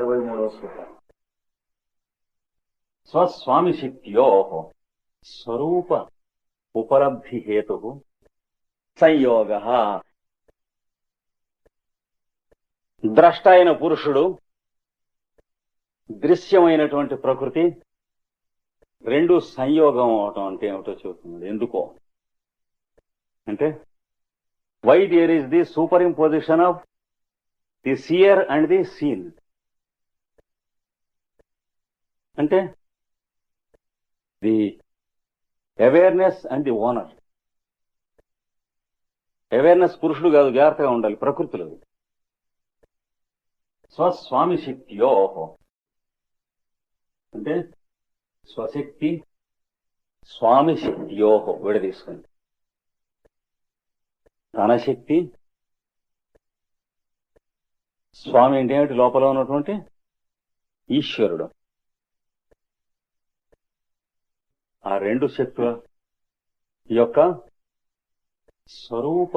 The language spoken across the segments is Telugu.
ఇరవై మూడవ సూత్రం స్వస్వామి శక్తియో స్వరూప ఉపలబ్ధి హేతు సంయోగ. ద్రష్ట అయిన పురుషుడు దృశ్యమైనటువంటి ప్రకృతి రెండు సంయోగం అవటం అంటే ఏమిటో చెబుతున్నాడు ఎందుకో? అంటే why there is the super imposition of the seer and the seen అంటే the awareness and the owner. Awareness పురుషుడు కాదు జాగ్రత్తగా ఉండాలి ప్రకృతిలో. స్వస్వామి శక్తియో అంటే స్వశక్తి స్వామి శక్తియోహో విడదీసుకుంది తన శక్తి స్వామి అంటే ఏమిటి? లోపల ఉన్నటువంటి ఈశ్వరుడు. ఆ రెండు శక్తుల యొక్క స్వరూప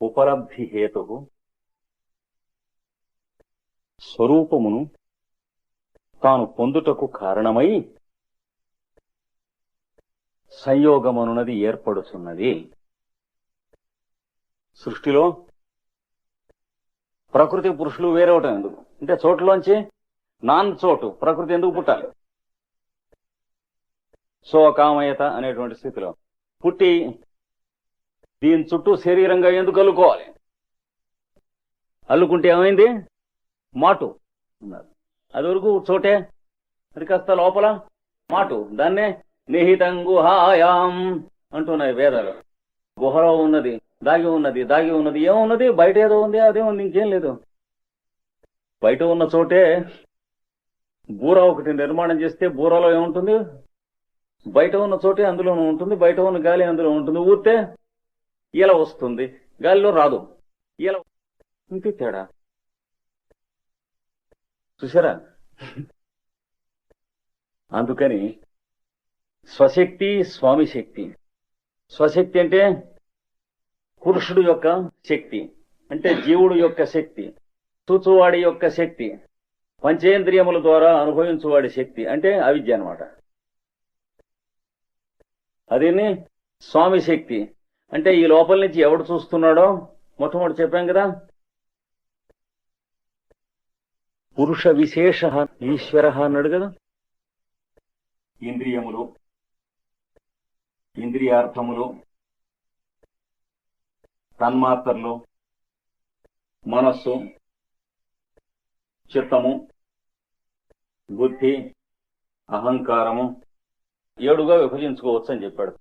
ఉపలబ్ధి హేతు స్వరూపమును తాను పొందుటకు కారణమై సంయోగమనున్నది ఏర్పడుతున్నది సృష్టిలో ప్రకృతి పురుషులు వేరవటం ఎందుకు అంటే చోటులోంచి నాన్ చోటు ప్రకృతి ఎందుకు పుట్టాలి? సోకామయత అనేటువంటి స్థితిలో పుట్టి దీని చుట్టూ శరీరంగా ఎందుకు అల్లుకోవాలి? అల్లుకుంటే ఏమైంది? మాటు ఉన్నారు అది వరకు చోటే? అది కాస్త లోపల? మాటు. దాన్నే నిహితం గుహాయాం అంటున్నాయి వేదాలు. గుహలో ఉన్నది దాగి ఉన్నది దాగి ఉన్నది ఏమున్నది? బయట ఏదో ఉంది అదే ఉంది ఇంకేం లేదు. బయట ఉన్న చోటే బూర ఒకటి నిర్మాణం చేస్తే బూరలో ఏముంటుంది? బయట ఉన్న చోటే అందులోనూ ఉంటుంది బయట ఉన్న గాలి అందులో ఉంటుంది. ఊరితే ఇలా వస్తుంది. గాలిలో రాదు. ఇలా ఇంతే తేడా. చూసారా అందుకని స్వశక్తి స్వామి శక్తి. స్వశక్తి అంటే పురుషుడు యొక్క శక్తి అంటే జీవుడు యొక్క శక్తి చూచువాడి యొక్క శక్తి పంచేంద్రియముల ద్వారా అనుభవించువాడి శక్తి అంటే అవిద్య అనమాట అదేని స్వామి శక్తి. అంటే ఈ లోపల నుంచి ఎవడు చూస్తున్నాడో? మొట్టమొదటి చెప్పాం కదా. పురుష విశేష ఈశ్వర అన్నాడు కదా. ఇంద్రియములు ఇంద్రియార్థములు తన్మాత్రలు మనస్సు చిత్తము బుద్ధి అహంకారము ఏడుగా విభజించుకోవచ్చు అని చెప్పాడు.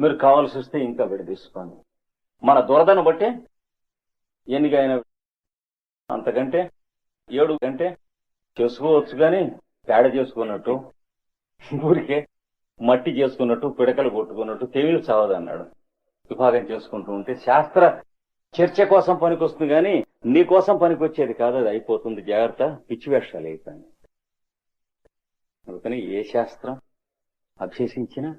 మీరు కావాల్సి వస్తే ఇంకా విడదీసుకోండి మన దురదను బట్టి ఎన్నికైన అంతకంటే ఏడు కంటే చేసుకోవచ్చు కానీ పేడ చేసుకున్నట్టు ఊరికే మట్టి చేసుకున్నట్టు పిడకలు కొట్టుకున్నట్టు తెవిలు చావదన్నాడు విభాగం చేసుకుంటూ ఉంటే శాస్త్ర చర్చ కోసం పనికొస్తుంది కానీ నీ కోసం పనికొచ్చేది కాదు అది అయిపోతుంది. జాగ్రత్త పిచ్చి వేషాలు అయిపోయింది అందుకని ఏ శాస్త్రం అభ్యసించిన?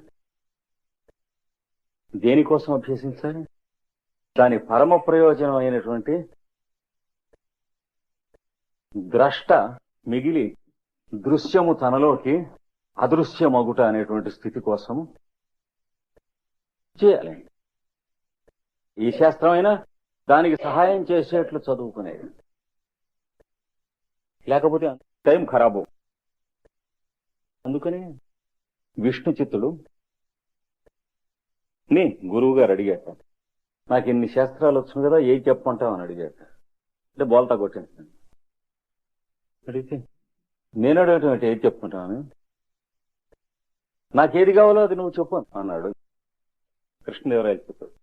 దేనికోసం అభ్యసించాలి? దాని పరమ ప్రయోజనం అయినటువంటి ద్రష్ట మిగిలి దృశ్యము తనలోకి అదృశ్యమగుట అనేటువంటి స్థితి కోసం చేయాలి. ఈ శాస్త్రమైనా దానికి సహాయం చేసేట్లు చదువుకునేది. లేకపోతే టైం ఖరాబు. అందుకని విష్ణు చిత్తుడు నీ గురువు గారు అడిగాట నాకు ఇన్ని శాస్త్రాలు వచ్చినాయి కదా ఏం చెప్పమంటావు అని అడిగాట అంటే బోల్తా కొట్టేస్తాను. అడిగితే? నేను అడగటం అంటే ఏం చెప్పుకుంటాను నాకేది కావాలో అది నువ్వు చెప్పు అన్నాడు. కృష్ణదేవరాయలు చెప్పాడు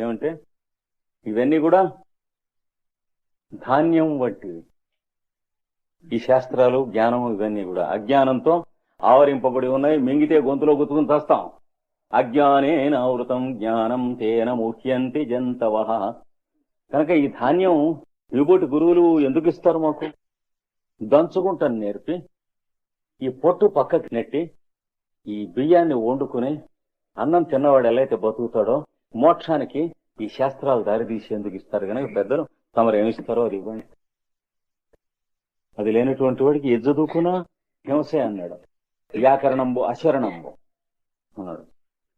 ఏమంటే ఇవన్నీ కూడా ధాన్యం వంటివి. ఈ శాస్త్రాలు జ్ఞానం ఇవన్నీ కూడా అజ్ఞానంతో ఆవరింపబడి ఉన్నాయి. మింగితే గొంతులో గుతుకుని చస్తాం. అజ్ఞానేన ఆవృతం జ్ఞానం తేన ముహ్యంతి జంతవ. కనుక ఈ ధాన్యం విభూటి గురువులు ఎందుకు ఇస్తారు మాకు? దంచుకుంటాను నేర్పి. ఈ పొట్టు పక్కకి నెట్టి ఈ బియ్యాన్ని వండుకుని అన్నం తిన్నవాడు ఎలా అయితే బతుకుతాడో మోక్షానికి ఈ శాస్త్రాలు దారి తీసేందుకు ఇస్తారు? కనుక పెద్దలు తమరు ఏమిస్తారో అది ఇవ్వండి. అది లేనటువంటి వాడికి ఎది చదువుకున్నా? హింసే అన్నాడు. వ్యాకరణంబు అశరణంబు అన్నాడు.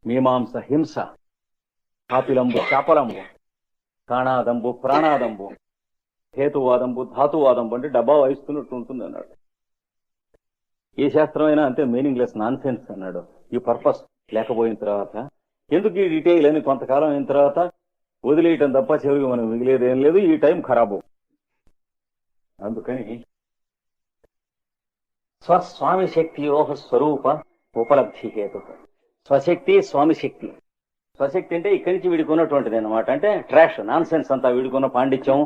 మీమాంస హింస కాపిలంబు చాపలంబు కాణాదంబు ప్రాణాదంబు హేతువాదంబు ధాతువాదంబు అంటే డబ్బా వహిస్తున్నట్టు ఉంటుంది అన్నాడు. ఏ శాస్త్రమైనా అంతే మీనింగ్లెస్ నాన్ సెన్స్ అన్నాడు. ఈ పర్పస్ లేకపోయిన తర్వాత ఎందుకు ఈ డీటెయిల్ అని కొంతకాలం అయిన తర్వాత వదిలేయటం తప్ప చివరికి మనం మిగిలేదేం లేదు ఈ టైం ఖరాబు. అందుకని స్వస్వామి శక్తి యోహ స్వరూప ఉపలబ్ధి హేతు. స్వశక్తి స్వామి శక్తి స్వశక్తి అంటే ఇక్కడి నుంచి వీడుకున్నటువంటిది అనమాట అంటే ట్రాష్ నాన్ సెన్స్ అంతా వీడుకున్న పాండిత్యం.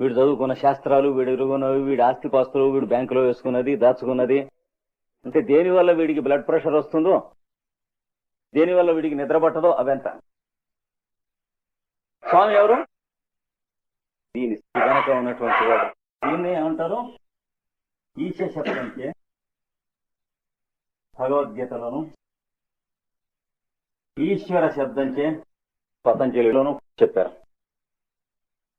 వీడు చదువుకున్న శాస్త్రాలు వీడు ఎరుగున్నవి వీడి ఆస్తిపాస్తులు వీడు బ్యాంకులో వేసుకున్నది దాచుకున్నది. అంటే దేని వల్ల వీడికి బ్లడ్ ప్రెషర్ వస్తుందో దేని వల్ల వీడికి నిద్ర పట్టదో అవంతా. స్వామి ఎవరు? దీని వెనక ఉన్నటువంటి వాడు. దీన్ని ఏమంటారు? ఈశ శబ్దంచే భగవద్గీతలోను ఈశ్వర శబ్దంచే పతంజలిలోను చెప్పారు.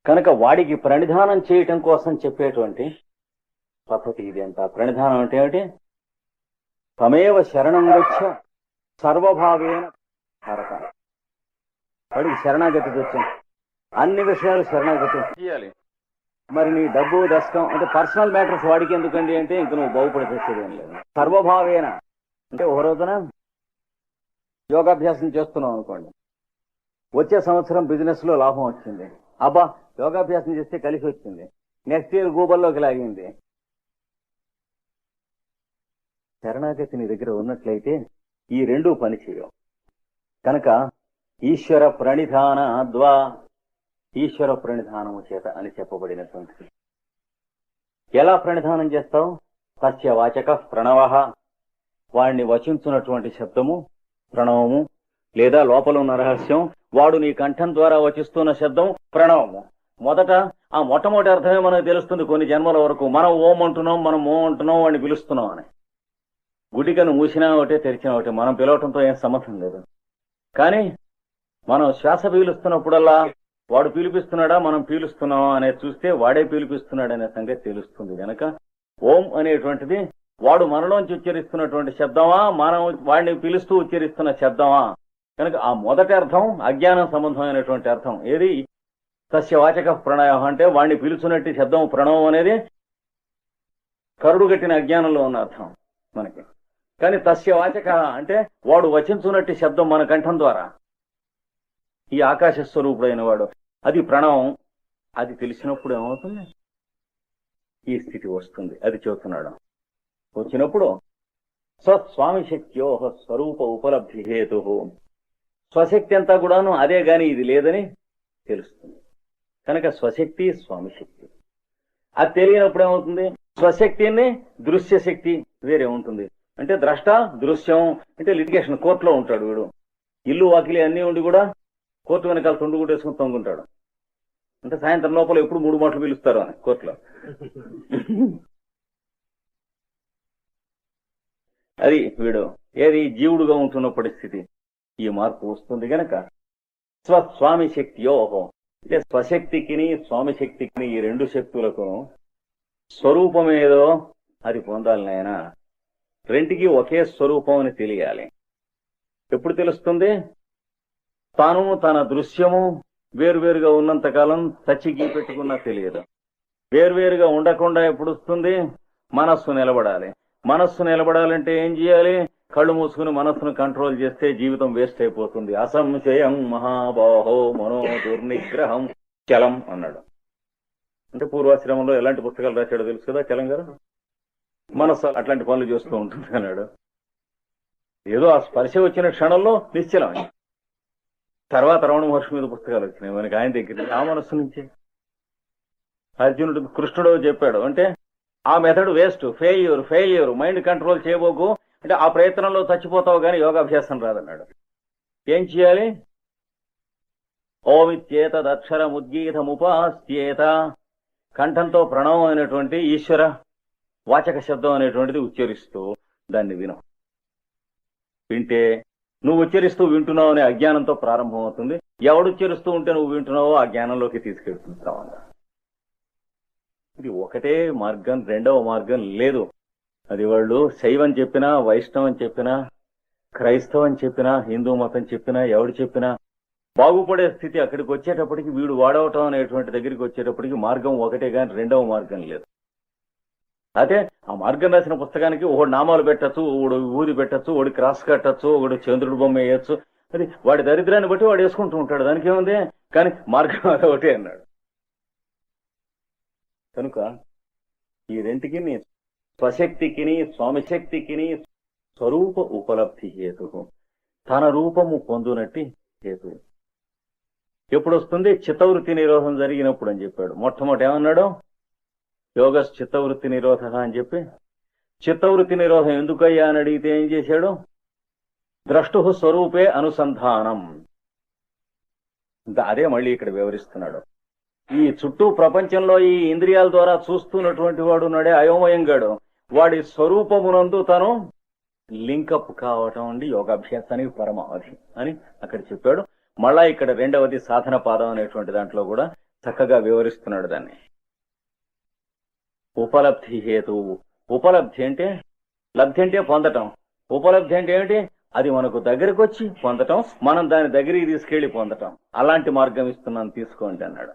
కనుక వాడికి ప్రణిధానం చేయటం కోసం చెప్పేటువంటి పద్ధతి ఇది అంత ప్రణిధానం అంటే ఏమిటి? తమేవ శరణం వచ్చ సర్వభావేన భారత వాడికి శరణాగతి వచ్చాం. అన్ని విషయాలు శరణాగతి. చేయాలి. మరి నీ డబ్బు దశకం అంటే పర్సనల్ మ్యాటర్స్ వాడికి ఎందుకండి అంటే ఇంక నువ్వు బాగుపడి తెచ్చేది ఏం లేదు. సర్వభావేన అంటే ఓ రోజున యోగాభ్యాసం చేస్తున్నాం అనుకోండి. వచ్చే సంవత్సరం బిజినెస్లో లాభం వచ్చింది. అబ్బా యోగాభ్యాసం చేస్తే కలిసి వచ్చింది. నెక్స్ట్ ఇయర్ గూబల్లోకి లాగింది. శరణాగతి నీ దగ్గర ఉన్నట్లయితే ఈ రెండు పని చేయవు కనుక ఈశ్వర ప్రణిధాన ద్వా ఈశ్వర ప్రణిధానము చేత అని చెప్పబడినటువంటిది. ఎలా ప్రణిధానం చేస్తావు? తస్య వాచక ప్రణవ వాడిని వచించున్నటువంటి శబ్దము ప్రణవము లేదా లోపల ఉన్న రహస్యం వాడు నీ కంఠం ద్వారా వచిస్తున్న శబ్దం ప్రణవము. మొదట ఆ మొట్టమొదటి అర్థమే మనకు తెలుస్తుంది కొన్ని జన్మల వరకు. మనం ఓం అంటున్నాం మనం ఓం అంటున్నాం వాడిని పిలుస్తున్నాం అని. గుడికను మూసినా ఒకటే తెరిచినా ఒకటే. మనం పిలవటంతో ఏం సంబంధం లేదు. కానీ మనం శ్వాస పీలుస్తున్నప్పుడల్లా వాడు పీలిపిస్తున్నాడా మనం పీలుస్తున్నామా అనేది చూస్తే వాడే పీలిపిస్తున్నాడనే సంగతి తెలుస్తుంది కనుక ఓం అనేటువంటిది వాడు మనలోంచి ఉచ్చరిస్తున్నటువంటి శబ్దమా? మనం వాడిని పిలుస్తూ ఉచ్చరిస్తున్న శబ్దమా? కనుక ఆ మొదటి అర్థం అజ్ఞానం సంబంధమైనటువంటి అర్థం. ఏది? సస్యవాచక ప్రణయం. అంటే వాడిని పిలుచున్నట్టు శబ్దం ప్రణవం అనేది కరుడుగట్టిన అజ్ఞానంలో ఉన్న అర్థం మనకి. కానీ తస్య వాచక అంటే వాడు వచించున్నట్టు శబ్దం మన కంఠం ద్వారా. ఈ ఆకాశ స్వరూపుడైన వాడు. అది ప్రణవం. అది తెలిసినప్పుడు ఏమవుతుంది? ఈ స్థితి వస్తుంది. అది చెబుతున్నాడు వచ్చినప్పుడు స్వస్వామి శక్త్యోహ స్వరూప ఉపలబ్ధి హేతు. స్వశక్తి అంతా కూడాను అదే గాని ఇది లేదని తెలుస్తుంది. కనుక స్వశక్తి స్వామి శక్తి అది తెలియనప్పుడు ఏమవుతుంది? స్వశక్తిని దృశ్య శక్తి వేరే ఉంటుంది. అంటే ద్రష్ట దృశ్యం అంటే లిటిగేషన్ కోర్టులో ఉంటాడు వీడు. ఇల్లు వాకిలి అన్ని ఉండి కూడా కోర్టు వెనకాల తుండు కూడా వేసుకుని తొంగుంటాడు. అంటే సాయంత్రం లోపల ఎప్పుడు మూడు మాటలు పిలుస్తారు అని కోర్టులో. అది వీడు ఏది జీవుడుగా ఉంటున్న పరిస్థితి? ఈ మార్పు వస్తుంది గనక. స్వస్వామి శక్తియోహో అంటే స్వశక్తికిని స్వామి శక్తికిని ఈ రెండు శక్తులకు స్వరూపం ఏదో అది పొందాలి నాయన. రెంటికి ఒకే స్వరూపం అని తెలియాలి. ఎప్పుడు తెలుస్తుంది? తాను తన దృశ్యము వేరువేరుగా ఉన్నంత కాలం తచ్చికి పెట్టుకున్నా తెలియదు. వేరువేరుగా ఉండకుండా ఎప్పుడు వస్తుంది? మనస్సు నిలబడాలి. మనస్సు నిలబడాలంటే ఏం చేయాలి? కళ్ళు మూసుకుని మనస్సును కంట్రోల్ చేస్తే జీవితం వేస్ట్ అయిపోతుంది. అసంశయం మహాబాహో మనో దుర్నిగ్రహం. చలం అన్నాడు. అంటే పూర్వాశ్రమంలో ఎలాంటి పుస్తకాలు రాశాడో తెలుసు కదా చలం గారు? మనస్సు అట్లాంటి పనులు చేస్తూ ఉంటుంది అన్నాడు. ఏదో ఆ స్పర్శ వచ్చిన క్షణంలో నిశ్చలం తర్వాత రమణ మహర్షి మీద పుస్తకాలు వచ్చినాయి. మనకి ఆయన దగ్గర ఆ మనస్సు నుంచి. అర్జునుడు కృష్ణుడు చెప్పాడు. అంటే ఆ method waste. Failure failure mind control చేయబోకు. అంటే ఆ ప్రయత్నంలో చచ్చిపోతావు కానీ యోగాభ్యాసం రాదన్నాడు. ఏం చేయాలి? ఓమిత్యేతదక్షరముద్గీతముపాస్యేత కంఠంతో ప్రణవం అనేటువంటి ఈశ్వర వాచక శబ్దం అనేటువంటిది ఉచ్చరిస్తూ దాన్ని వినం. వింటే నువ్వు ఉచ్చరిస్తూ వింటున్నావు అనే అజ్ఞానంతో ప్రారంభమవుతుంది. ఎవడు ఉచ్చరిస్తూ ఉంటే నువ్వు వింటున్నావో ఆ జ్ఞానంలోకి తీసుకెళ్తుంటావు ఇది ఒకటే మార్గం రెండవ మార్గం లేదు. అది వాళ్ళు శైవం చెప్పినా వైష్ణవం చెప్పినా క్రైస్తవం చెప్పినా హిందూ మతం చెప్పినా ఎవడు చెప్పినా బాగుపడే స్థితి అక్కడికి వచ్చేటప్పటికి వీడు వాడవటం అనేటువంటి దగ్గరికి వచ్చేటప్పటికి మార్గం ఒకటే కానీ రెండవ మార్గం లేదు. అయితే ఆ మార్గం రాసిన పుస్తకానికి ఒకడు నామాలు పెట్టచ్చు ఒకడు ఊది పెట్టచ్చు ఒకడు క్రాస్ కట్టచ్చు ఒకడు చంద్రుడు బొమ్మ వేయచ్చు. అది వాడి దరిద్రాన్ని బట్టి వాడు వేసుకుంటూ ఉంటాడు. దానికి ఏముంది? కానీ మార్గం అదొకటి అన్నాడు. కనుక ఈ రెంటికి నీ స్వశక్తికిని స్వామిశక్తికిని స్వరూప ఉపలబ్ధి హేతు. తన రూపము పొందునట్టి హేతు. ఎప్పుడు వస్తుంది చిత్తవృత్తి నిరోధం జరిగినప్పుడు అని చెప్పాడు. మొట్టమొదటి ఏమన్నాడు? యోగ చిత్తవృత్తి నిరోధ అని చెప్పి. చిత్తవృత్తి నిరోధం ఎందుకయ్యా అని అడిగితే ఏం చేశాడు? ద్రష్టు స్వరూపే అనుసంధానం. అదే మళ్ళీ ఇక్కడ వివరిస్తున్నాడు. ఈ చుట్టూ ప్రపంచంలో ఈ ఇంద్రియాల ద్వారా చూస్తున్నటువంటి వాడు ఉన్నాడే అయోమయంగాడు వాడి స్వరూపమునందు తను లింకప్ కావటం అండి యోగాభ్యాసానికి పరమావధి అని అక్కడ చెప్పాడు. మళ్ళా ఇక్కడ రెండవది సాధన పాదం అనేటువంటి దాంట్లో కూడా చక్కగా వివరిస్తున్నాడు దాన్ని. ఉపలబ్ధి హేతువు ఉపలబ్ధి అంటే లబ్ధి అంటే పొందటం. ఉపలబ్ధి అంటే ఏమిటి? అది మనకు దగ్గరకు వచ్చి పొందటం మనం దాని దగ్గరికి తీసుకెళ్ళి పొందటం. అలాంటి మార్గం ఇస్తున్నాను తీసుకోండి అన్నాడు.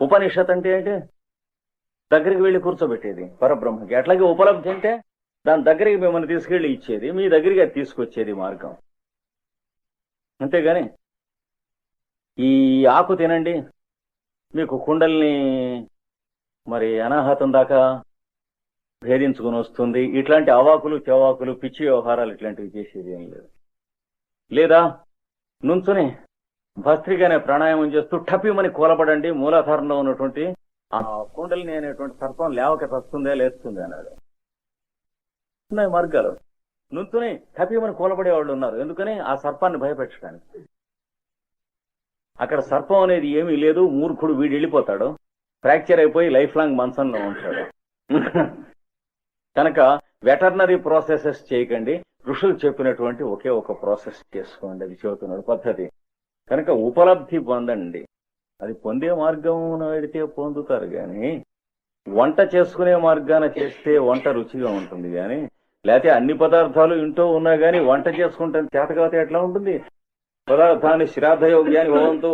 ఉపనిషత్ అంటే ఏంటి? దగ్గరికి వెళ్ళి కూర్చోబెట్టేది పరబ్రహ్మకి. అట్లాగే ఉపలబ్ధి అంటే దాని దగ్గరికి మిమ్మల్ని తీసుకెళ్ళి ఇచ్చేది మీ దగ్గరికి అది తీసుకొచ్చేది మార్గం. అంతేగాని ఈ ఆకు తినండి మీకు కుండల్ని మరి అనాహతం దాకా భేదించుకుని వస్తుంది. ఇట్లాంటి అవాకులు చెవాకులు పిచ్చి వ్యవహారాలు ఇట్లాంటివి చేసేది ఏం లేదు. లేదా నుంచుని భస్త్రిగానే ప్రాణాయామం చేస్తూ టపిమని కూలబడండి మూలాధారంలో ఉన్నటువంటి ఆ కుండలిని అనేటువంటి సర్పం లేవక వస్తుందే లేస్తుంది అన్నాడు. ఉన్నాయి మార్గాలు. నుంచుని టపిమని కూలబడేవాళ్ళు ఉన్నారు. ఎందుకని? ఆ సర్పాన్ని భయపెట్టడానికి. అక్కడ సర్పం అనేది ఏమీ లేదు. మూర్ఖుడు వీడు వెళ్ళిపోతాడు. ఫ్రాక్చర్ అయిపోయి లైఫ్ లాంగ్ మంచంలో ఉంటాడు. కనుక వెటర్నరీ ప్రాసెసెస్ చేయకండి. ఋషులు చెప్పినటువంటి ఒకే ఒక ప్రాసెస్ చేసుకోండి. అది చెబుతున్నాడు పద్ధతి. కనుక ఉపలబ్ధి పొందండి. అది పొందే మార్గం వెడితే పొందుతారు కానీ వంట చేసుకునే మార్గాన చేస్తే వంట రుచిగా ఉంటుంది కానీ లేకపోతే అన్ని పదార్థాలు ఇంట్లో ఉన్నా కానీ వంట చేసుకుంటాను చేతకాతే ఎట్లా ఉంటుంది? పదార్థాన్ని శ్రాద్ధయోగ్యాన్ని భవంతో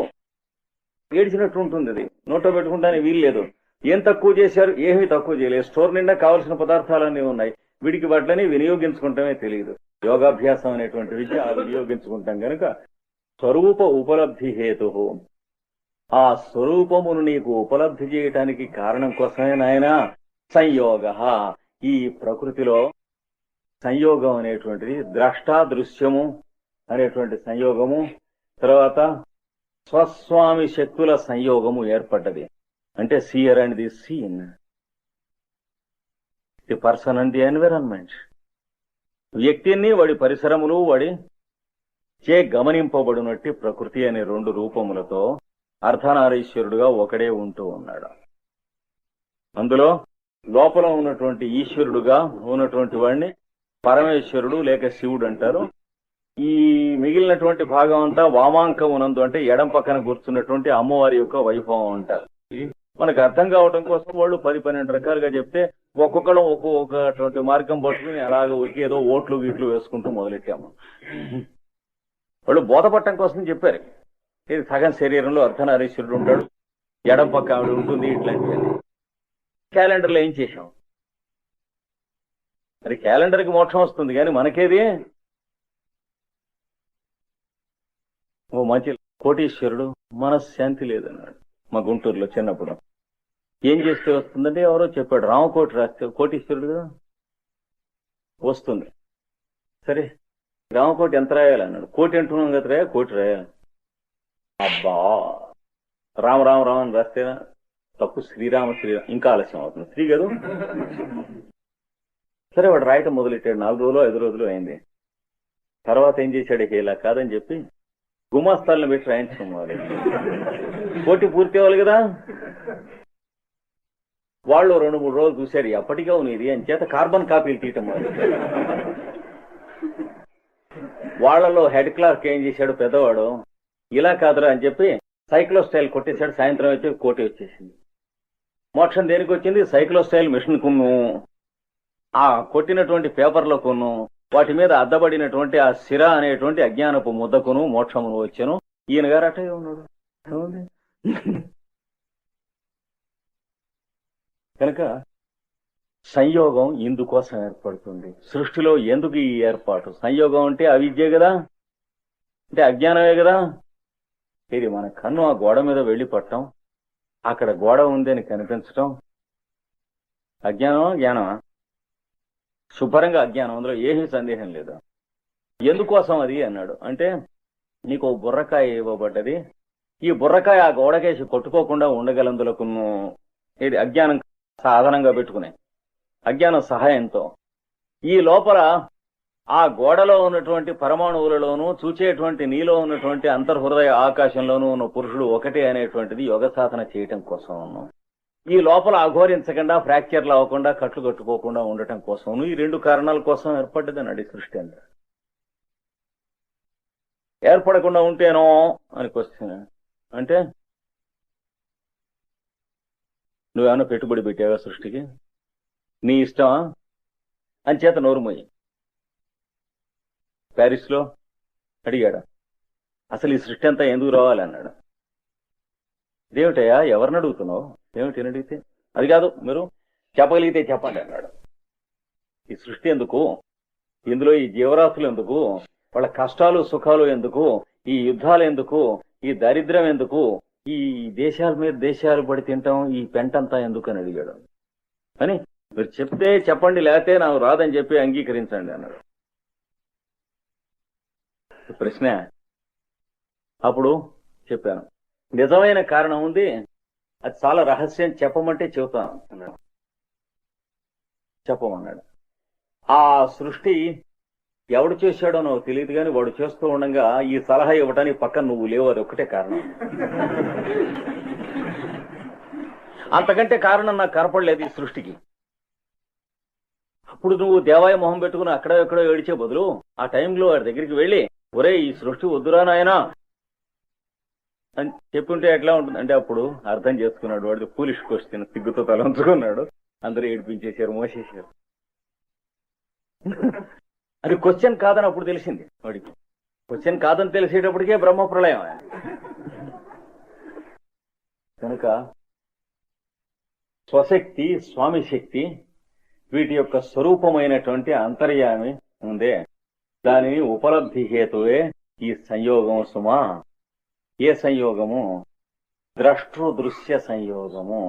ఏడిచినట్టు ఉంటుంది అది. నోట్లో పెట్టుకుంటానికి వీలు లేదు. ఏం తక్కువ చేశారు? ఏమీ తక్కువ చేయలేదు. స్టోర్ నిండా కావలసిన పదార్థాలన్నీ ఉన్నాయి. వీడికి వాటిని వినియోగించుకుంటామే తెలియదు యోగాభ్యాసం అనేటువంటి విద్య వినియోగించుకుంటాం కనుక స్వరూప ఉపలబ్ధి హేతు. ఆ స్వరూపమును నీకు ఉపలబ్ధి చేయటానికి కారణం కోసమే నాయన సంయోగ. ఈ ప్రకృతిలో సంయోగం అనేటువంటిది ద్రష్టా దృశ్యము అనేటువంటి సంయోగము తర్వాత స్వస్వామి శక్తుల సంయోగము ఏర్పడ్డది. అంటే seer and the seen. The person and the environment. వ్యక్తిని వాడి పరిసరములు వాడి చే గమనింపబడినట్టి ప్రకృతి అనే రెండు రూపములతో అర్ధనారీశ్వరుడుగా ఒకడే ఉంటూ ఉన్నాడు. అందులో లోపల ఉన్నటువంటి ఈశ్వరుడుగా ఉన్నటువంటి వాడిని పరమేశ్వరుడు లేక శివుడు అంటారు. ఈ మిగిలినటువంటి భాగం అంతా వామాంకం ఉన్నందు అంటే ఎడం పక్కన కూర్చున్నటువంటి అమ్మవారి యొక్క వైభవం అంటారు. మనకు అర్థం కావడం కోసం వాళ్ళు పది పన్నెండు రకాలుగా చెప్తే ఒక్కొక్కడం ఒక్కొక్కటువంటి మార్గం పట్టుకుని అలాగ ఉరికి ఏదో ఓట్లు గీట్లు వేసుకుంటూ మొదలెట్టాము. వాళ్ళు బోధపట్టం కోసం చెప్పారు. ఇది సగం శరీరంలో అర్ధనారీశ్వరుడు ఉంటాడు ఎడం పక్క ఆవిడ ఉంటుంది ఇట్లాంటివన్నీ. క్యాలెండర్లో ఏం చేశాం? మరి క్యాలెండర్కి మోక్షం వస్తుంది కానీ మనకేది? ఓ మంచి కోటీశ్వరుడు మనశ్శాంతి లేదన్నాడు మా గుంటూరులో చిన్నప్పుడు. ఏం చేస్తే వస్తుందంటే ఎవరో చెప్పాడు రామకోటి రాస్తే కోటీశ్వరుడు వస్తుంది. సరే రామకోటి ఎంత రాయాలి అన్నాడు కోటి అంటున్నాం కదా రాయ కోటి రాయాలి. అబ్బా! రామ రామ రామ అని రాస్తేనా తప్పు శ్రీరామ శ్రీరామ. ఇంకా ఆలస్యం అవుతుంది. శ్రీ గారు? సరే వాడు రాయటం మొదలెట్టాడు. నాలుగు రోజులు ఐదు రోజులు అయింది. తర్వాత ఏం చేశాడు? ఇలా కాదని చెప్పి గుమాస్తాలను పెట్టి రాయించుకోవాలి పోటీ పూర్తి అవ్వాలి కదా? వాళ్ళు రెండు మూడు రోజులు చూశారు. ఎప్పటికే ఉంది ఇది అని చేత కార్బన్ కాపీలు తీయటం వాళ్ళలో వాళ్ళలో హెడ్ క్లార్క్ ఏం చేశాడు పెద్దవాడు? ఇలా కాదురా అని చెప్పి సైక్లో స్టైల్ కొట్టేశాడు. సాయంత్రం వచ్చి కోటి వచ్చేసింది. మోక్షం దేనికి వచ్చింది? సైక్లో స్టైల్ మిషన్ కున్ను. ఆ కొట్టినటువంటి పేపర్ల కొను వాటి మీద అద్దబడినటువంటి ఆ సిర అనేటువంటి అజ్ఞానపు ముద్దకును మోక్షమును వచ్చాను. ఈయన గారు అటే ఉన్నాడు. కనుక సంయోగం ఇందుకోసం ఏర్పడుతుంది. సృష్టిలో ఎందుకు ఈ ఏర్పాటు? సంయోగం అంటే అవిద్యే కదా? అంటే అజ్ఞానమే కదా? ఇది మన కన్ను ఆ గోడ మీద వెళ్ళి పట్టడం అక్కడ గోడ ఉంది అని కనిపించటం అజ్ఞానమా? జ్ఞానమా? శుభ్రంగా అజ్ఞానం. అందులో ఏమీ సందేహం లేదు. ఎందుకోసం అది అన్నాడు? అంటే నీకు ఓ బుర్రకాయ ఇవ్వబడ్డది. ఈ బుర్రకాయ ఆ గోడకేసి కొట్టుకోకుండా ఉండగలందులకు ఇది అజ్ఞానం సాధనంగా పెట్టుకునే. అజ్ఞానం సహాయంతో. ఈ లోపల ఆ గోడలో ఉన్నటువంటి పరమాణువులలోనూ చూచేటువంటి నీలో ఉన్నటువంటి అంతర్హృదయ ఆకాశంలోనూ ఉన్న పురుషుడు ఒకటే అనేటువంటిది యోగ సాధన చేయటం కోసం ఉన్నాం ఈ లోపల అఘోరించకుండా ఫ్రాక్చర్లు అవ్వకుండా కట్లు కట్టుకోకుండా ఉండటం కోసం ఈ రెండు కారణాల కోసం ఏర్పడ్డది నడి సృష్టి అంతా ఏర్పడకుండా ఉంటేనో అని క్వశ్చన్. అంటే? నువ్వేమైనా పెట్టుబడి పెట్టావా సృష్టికి? నీ ఇష్టమా అంచేత నోరు మొయ్యి ప్యారిస్ అడిగాడు. అసలు ఈ సృష్టి అంతా ఎందుకు రావాలి అన్నాడు. ఇదేమిటయ్యా ఎవరిని అడుగుతున్నావు? ఏమిటి అని అడిగితే? అది కాదు మీరు చెప్పగలిగితే చెప్పండి అన్నాడు. ఈ సృష్టి ఎందుకు? ఇందులో ఈ జీవరాశులు ఎందుకు? వాళ్ళ కష్టాలు సుఖాలు ఎందుకు? ఈ యుద్ధాలు ఎందుకు? ఈ దరిద్రం ఎందుకు? ఈ దేశాల మీద దేశాలు పడి తింటాం ఈ పెంటంతా ఎందుకు అని అడిగాడు. అని మీరు చెప్తే చెప్పండి లేకపోతే నాకు రాదని చెప్పి అంగీకరించండి అన్నాడు. ప్రశ్న. అప్పుడు చెప్పాను. నిజమైన కారణం ఉంది అది చాలా రహస్యం చెప్పమంటే చెబుతాను అన్నాడు. చెప్పమన్నాడు. ఆ సృష్టి ఎవడు చేశాడో నాకు తెలియదు కానీ వాడు చేస్తూ ఉండగా ఈ సలహా ఇవ్వడానికి పక్కన నువ్వు లేవు అది ఒక్కటే కారణం. అంతకంటే కారణం నాకు కనపడలేదు ఈ సృష్టికి. అప్పుడు నువ్వు దేవాయ మొహం పెట్టుకుని అక్కడ ఎక్కడో ఏడిచే బదులు ఆ టైంలో వాడి దగ్గరికి వెళ్ళి ఒరే ఈ సృష్టి వద్దురా నాయనా అని చెప్పుంటే ఎట్లా ఉంటుంది? అంటే అప్పుడు అర్థం చేసుకున్నాడు వాడిది పూలిష్ క్వశ్చన్ సిగ్గుతో తలంచుకున్నాడు. అందరూ ఏడిపించేశారు మోసేశారు. అది క్వశ్చన్ కాదని అప్పుడు తెలిసింది వాడికి. క్వశ్చన్ కాదని తెలిసేటప్పటికే బ్రహ్మ ప్రళయం కనుక స్వశక్తి స్వామి శక్తి వీటి యొక్క స్వరూపమైనటువంటి అంతర్యామి ఉందే. దానిని ఉపలబ్ధి హేతువే ఈ సంయోగం సుమా. ఏ సంయోగము? ద్రష్టృ దృశ్య సంయోగము.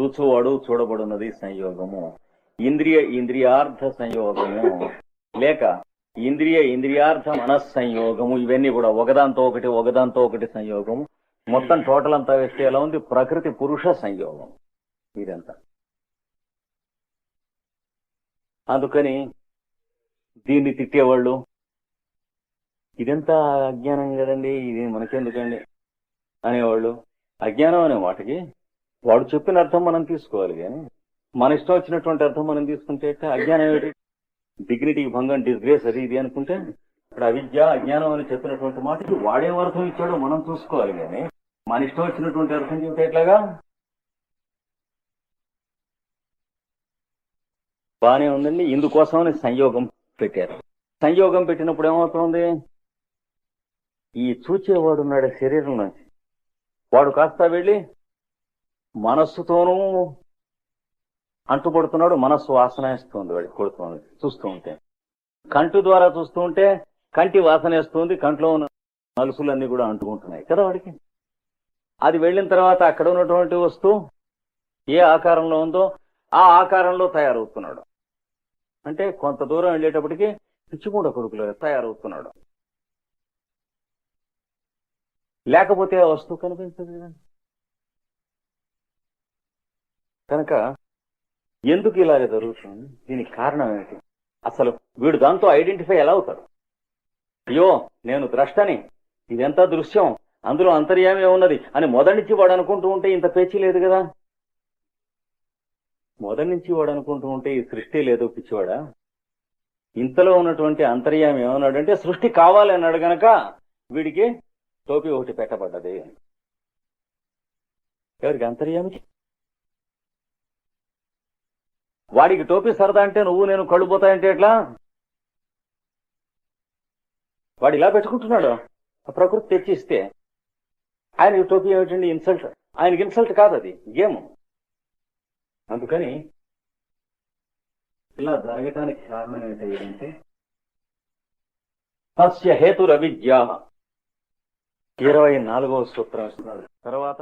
చూచువాడు చూడబడున్నది సంయోగము. ఇంద్రియ ఇంద్రియార్థ సంయోగము. లేక ఇంద్రియ ఇంద్రియార్థ మనస్సంయోగము. ఇవన్నీ కూడా ఒకదాంతో ఒకటి ఒకదాంతో ఒకటి సంయోగము. మొత్తం టోటల్ అంతా వేస్తే ఎలా ఉంది? ప్రకృతి పురుష సంయోగం. ఇదంతా. అందుకని దీన్ని తిట్టేవాళ్ళు. ఇదంతా అజ్ఞానం కదండి ఇది మనకెందుకండి అనేవాళ్ళు. అజ్ఞానం అనే మాటకి వాడు చెప్పిన అర్థం మనం తీసుకోవాలి కానీ మన ఇష్టం వచ్చినటువంటి అర్థం మనం తీసుకుంటే అజ్ఞానం ఏమిటి? డిగ్నిటీకి భంగం డిస్గ్రేస్ అది ఇది అనుకుంటే ఇక్కడ అవిద్య అజ్ఞానం అని చెప్పినటువంటి మాటకి వాడేం అర్థం ఇచ్చాడో మనం చూసుకోవాలి కానీ మన ఇష్టం వచ్చినటువంటి అర్థం చెబితే ఎట్లాగా? బానే ఉందండి. ఇందుకోసమని సంయోగం పెట్టారు. సంయోగం పెట్టినప్పుడు ఏమవుతుంది? ఈ చూచేవాడు ఉన్నాడు శరీరం నుంచి. వాడు కాస్త వెళ్ళి మనస్సుతోనూ అంటుపడుతున్నాడు. మనస్సు వాసనేస్తుంది వాడికి కొడుతుంది. చూస్తూ ఉంటే. కంటి ద్వారా చూస్తూ ఉంటే కంటి వాసనేస్తుంది. కంట్లో ఉన్న నలుసులన్నీ కూడా అంటుకుంటున్నాయి కదా వాడికి. అది వెళ్ళిన తర్వాత అక్కడ ఉన్నటువంటి వస్తువు ఏ ఆకారంలో ఉందో ఆ ఆకారంలో తయారవుతున్నాడు. అంటే కొంత దూరం వెళ్ళేటప్పటికి పిచ్చిమూడ కొడుకులు తయారవుతున్నాడు. లేకపోతే ఆ వస్తువు కనిపించదు కనుక ఎందుకు ఇలాగే జరుగుతుంది? దీనికి కారణం ఏంటి అసలు వీడు దాంతో ఐడెంటిఫై ఎలా అవుతాడు? అయ్యో నేను ద్రష్టని. ఇదంతా దృశ్యం? అందులో అంతర్యామే ఉన్నది అని మొదటి నుంచి వాడు అనుకుంటూ ఉంటే ఇంత పేచీ లేదు కదా. మొదటి నుంచి వాడు అనుకుంటూ ఉంటే ఈ సృష్టి లేదు పిచ్చివాడా? ఇంతలో ఉన్నటువంటి అంతర్యామి ఏమన్నాడంటే సృష్టి కావాలి అన్నాడు గనక వీడికి టోపీ ఒకటి పెట్టబడ్డది. ఎవరికి? అంతర్యామికి? వాడికి టోపీ సరదా అంటే నువ్వు నేను కళ్ళు పోతాయంటే ఎట్లా? వాడు ఇలా పెట్టుకుంటున్నాడు. ప్రకృతి తెచ్చిస్తే. ఆయనకి టోపీ ఏమిటండి? ఇన్సల్ట్. ఆయనకి ఇన్సల్ట్ కాదు అది గేమ్. అందుకని ఇలా జరగటానికి కారణం ఏంటంటే తస్య హేతురవిద్య ఇరవై నాలుగవ సూత్రం ఇస్తున్నారు తర్వాత